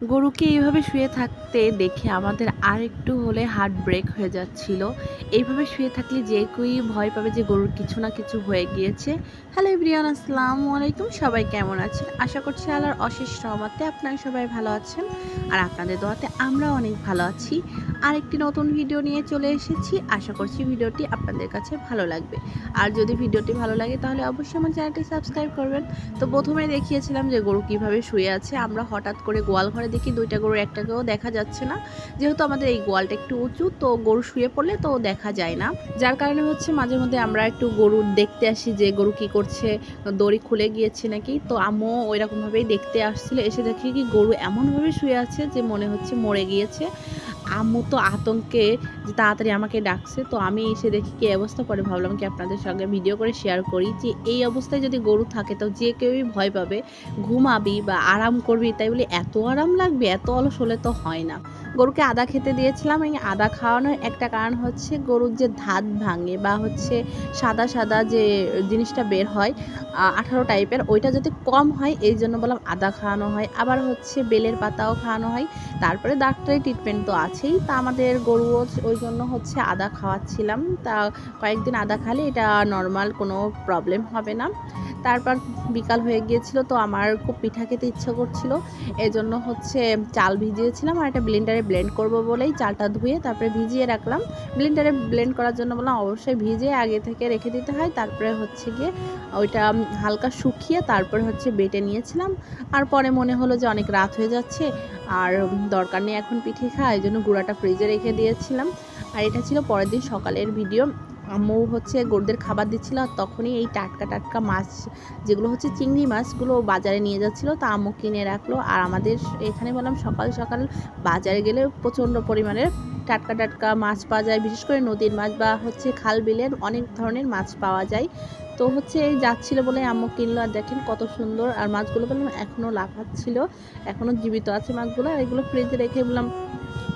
গরুকে এইভাবে শুয়ে থাকতে দেখে আমাদের আর একটু হলে হার্ট ব্রেক হয়ে যাচ্ছিল। এইভাবে শুয়ে থাকলে যে কেউই ভয় পাবে যে গরুর কিছু না কিছু হয়ে গিয়েছে। হ্যালো ইব্রিয়ান আসসালামু আলাইকুম। সবাই কেমন আছেন? আশা করছি আল্লাহর অশেষ রহমতে আপনারা সবাই ভালো আছেন। আর আপনাদের দোয়াতে আমরা অনেক ভালো আছি। আর একটি নতুন ভিডিও নিয়ে চলে এসেছি। আশা করছি ভিডিওটি আপনাদের কাছে ভালো লাগবে। আর যদি ভিডিওটি ভালো লাগে, তাহলে অবশ্যই আমার চ্যানেলটি সাবস্ক্রাইব করবেন। তো প্রথমে দেখিয়েছিলাম যে গরু কীভাবে শুয়ে আছে। আমরা হঠাৎ করে গোয়াল ঘরে দেখি দুইটা গরু, একটাকেও দেখা যাচ্ছে না। যেহেতু আমাদের এই গোয়ালটা একটু উঁচু, তো গরু শুয়ে পড়লে তো দেখা যায় না। যার কারণে হচ্ছে মাঝে মধ্যে আমরা একটু গরু দেখতে আসি যে গরু কি করছে, দড়ি খুলে গিয়েছে নাকি। তো আম্মু ওই রকমভাবেই দেখতে আসছিল। এসে দেখি কি গরু এমনভাবে শুয়ে আছে যে মনে হচ্ছে মরে গিয়েছে। আম্মু তো আতঙ্কে যে তাড়াতাড়ি আমাকে ডাকছে, তো আমি এসে দেখি কি অবস্থা, পরে ভাবলাম কি আপনাদের সঙ্গে ভিডিও করে শেয়ার করি যে এই অবস্থায় যদি গরু থাকে, তো যে কেউই ভয় পাবে, ঘুমাবি বা আরাম করবি, তাই বলে এত আরাম লাগবে, এত অলস হলে তো হয় না। গরুকে আদা খেতে দিয়েছিলাম। এই আদা খাওয়ানোর একটা কারণ হচ্ছে গরুর যে ধাত ভাঙে বা হচ্ছে সাদা সাদা যে জিনিসটা বের হয় আঠারো টাইপের, ওইটা যদি কম হয়, এই জন্য বললাম আদা খাওয়ানো হয়। আবার হচ্ছে বেলের পাতাও খাওয়ানো হয়। তারপরে ডাক্তারি ট্রিটমেন্ট তো আছেই। তা আমাদের গরুও ওই জন্য হচ্ছে আদা খাওয়াচ্ছিলাম। তা কয়েকদিন আদা খালে এটা নর্মাল কোনো প্রবলেম হবে না। তারপর বিকাল হয়ে গিয়েছিল তো আমার খুব পিঠা খেতে ইচ্ছা করছিল। এজন্য হচ্ছে চাল ভিজিয়েছিলাম আর একটা ব্লেন্ডারে ব্লেন্ড করব বলেই চালটা ধুয়ে তারপরে ভিজিয়ে রাখলাম। ব্লেন্ডারে ব্লেন্ড করার জন্য বললাম অবশ্যই ভিজিয়ে আগে থেকে রেখে দিতে হয়। তারপরে হচ্ছে গিয়ে ওইটা হালকা শুকিয়ে তারপরে হচ্ছে বেটে নিয়েছিলাম। আর পরে মনে হলো যে অনেক রাত হয়ে যাচ্ছে আর দরকার নেই এখন পিঠে খাওয়া, এই জন্য গুঁড়াটা ফ্রিজে রেখে দিয়েছিলাম। আর এটা ছিল পরের দিন সকালের ভিডিও। আম্মু হচ্ছে গরুদের খাবার দিচ্ছিল আর তখনই এই টাটকা টাটকা মাছ, যেগুলো হচ্ছে চিংড়ি মাছগুলো বাজারে নিয়ে যাচ্ছিল, তা আম্মু কিনে রাখল। আর আমাদের এখানে বললাম সকাল সকাল বাজারে গেলে প্রচণ্ড পরিমাণের টাটকা টাটকা মাছ পাওয়া যায়, বিশেষ করে নদীর মাছ বা হচ্ছে খাল বিলের অনেক ধরনের মাছ পাওয়া যায়। তো হচ্ছে এই যাচ্ছিল বলে আম্মু কিনলো, আর দেখেন কত সুন্দর। আর মাছগুলো বললাম এখনও লাফাচ্ছিল, এখনও জীবিত আছে মাছগুলো, আর এগুলো ফ্রিজে রেখে বললাম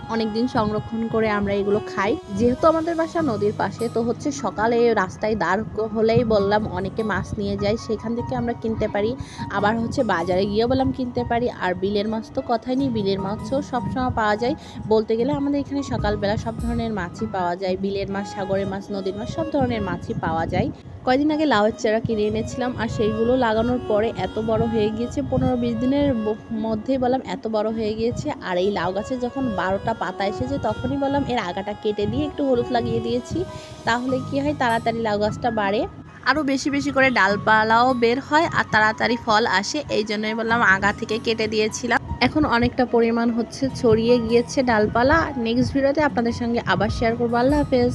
অনেক দিন সংরক্ষণ করে আমরা এগুলো খাই। যেহেতু আমাদের বাসা নদীর পাশে, তো হচ্ছে সকালে রাস্তায় দাঁড় হলেই বললাম অনেকে মাছ নিয়ে যায়, সেখান থেকে আমরা কিনতে পারি। আবার হচ্ছে বাজারে গিয়েও বললাম কিনতে পারি। আর বিলের মাছ তো কথাই নেই, বিলের মাছও সবসময় পাওয়া যায়। বলতে গেলে আমাদের এখানে সকালবেলা সব ধরনের মাছই পাওয়া যায়। বিলের মাছ, সাগরের মাছ, নদীর মাছ, সব ধরনের মাছই পাওয়া যায়। কয়দিন আগে লাউয়ের চারা কিনে এনেছিলাম আর সেইগুলো লাগানোর পরে এত বড় হয়ে গিয়েছে, পনেরো বিশ দিনের মধ্যেই বললাম এত বড় হয়ে গিয়েছে। আর এই লাউ গাছে যখন বারোটা পাতা এসেছে, তখনই বললাম, এর আগাটা কেটে দিয়ে একটু হলুদ লাগিয়ে দিয়েছি, তাহলে কি হয়, তাড়াতাড়ি লাউ গাছটা বাড়ে। আরও বেশি বেশি করে ডালপালাও বের হয় আর তাড়াতাড়ি ফল আসে, এই জন্যই বললাম আগা থেকে কেটে দিয়েছিলাম। এখন অনেকটা পরিমাণ হচ্ছে ছড়িয়ে গিয়েছে ডালপালা। নেক্সট ভিডিওতে আপনাদের সঙ্গে আবার শেয়ার করব। আল্লাহ হাফেজ।